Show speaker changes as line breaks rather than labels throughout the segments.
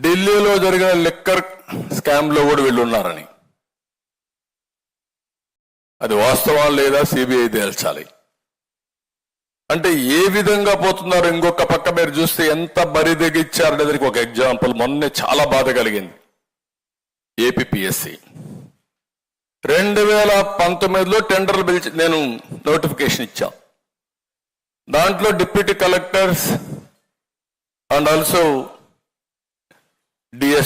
ఢిల్లీలో జరిగిన లిక్కర్ స్కామ్లో కూడా వీళ్ళు ఉన్నారని. అది వాస్తవం లేదా సిబిఐ తేల్చాలి. అంటే ఏ విధంగా పోతున్నారు ఇంకొక పక్క మీరు చూస్తే ఎంత బరి తెగిచ్చారనేదానికి ఒక ఎగ్జాంపుల్. మొన్నే చాలా బాధ కలిగింది. ఏపీఎస్సి రెండు వేల పంతొమ్మిదిలో టెండర్లు పిలిచి నేను నోటిఫికేషన్ ఇచ్చా. దాంట్లో డిప్యూటీ కలెక్టర్స్ అండ్ ఆల్సో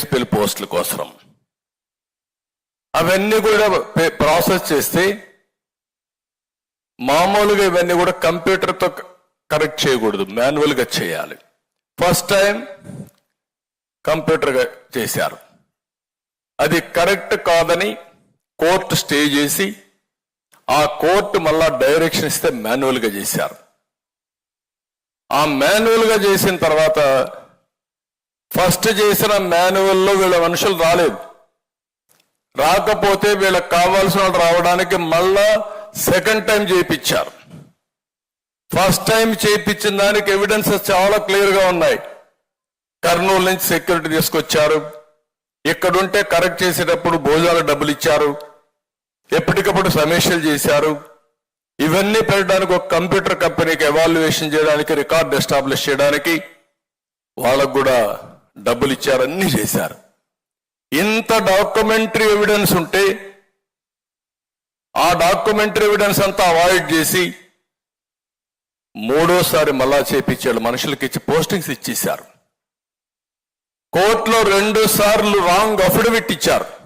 డిఎస్పీల పోస్టుల కోసం అవన్నీ కూడా ప్రాసెస్ చేస్తే మామూలుగా ఇవన్నీ కూడా కంప్యూటర్తో కరెక్ట్ చేయకూడదు మాన్యువల్గా చేయాలి ఫస్ట్ టైం కంప్యూటర్గా చేశారు అది కరెక్ట్ కాదని కోర్టు స్టే చేసి ఆ కోర్టు మళ్ళా డైరెక్షన్ ఇస్తే మాన్యువల్గా చేశారు ఆ మాన్యువల్గా చేసిన తర్వాత ఫస్ట్ చేసిన మాన్యువల్లో వీళ్ళ మనుషులు రాలేదు. రాకపోతే వీళ్ళకి కావాల్సిన వాళ్ళు రావడానికి మళ్ళా సెకండ్ టైం చేయించారు. ఫస్ట్ టైం చేయించిన దానికి ఎవిడెన్సెస్ చాలా క్లియర్గా ఉన్నాయి. కర్నూలు నుంచి సెక్యూరిటీ తీసుకొచ్చారు. ఇక్కడుంటే కరెక్ట్ చేసేటప్పుడు భోజనాలు డబ్బులు ఇచ్చారు. ఎప్పటికప్పుడు సమీక్షలు చేశారు. ఇవన్నీ పెట్టడానికి ఒక కంప్యూటర్ కంపెనీకి ఎవాల్యుయేషన్ చేయడానికి రికార్డ్ ఎస్టాబ్లిష్ చేయడానికి వాళ్ళకు కూడా డబ్బులు ఇచ్చారు అన్ని చేశారు. ఇంత డాక్యుమెంటరీ ఎవిడెన్స్ ఉంటే ఆ డాక్యుమెంటరీ ఎవిడెన్స్ అంతా అవాయిడ్ చేసి మూడోసారి మళ్ళా చేపించాడు మనుషులకి ఇచ్చి పోస్టింగ్స్ ఇచ్చేశారు. కోర్టులో రెండు సార్లు రాంగ్ అఫిడవిట్ ఇచ్చారు.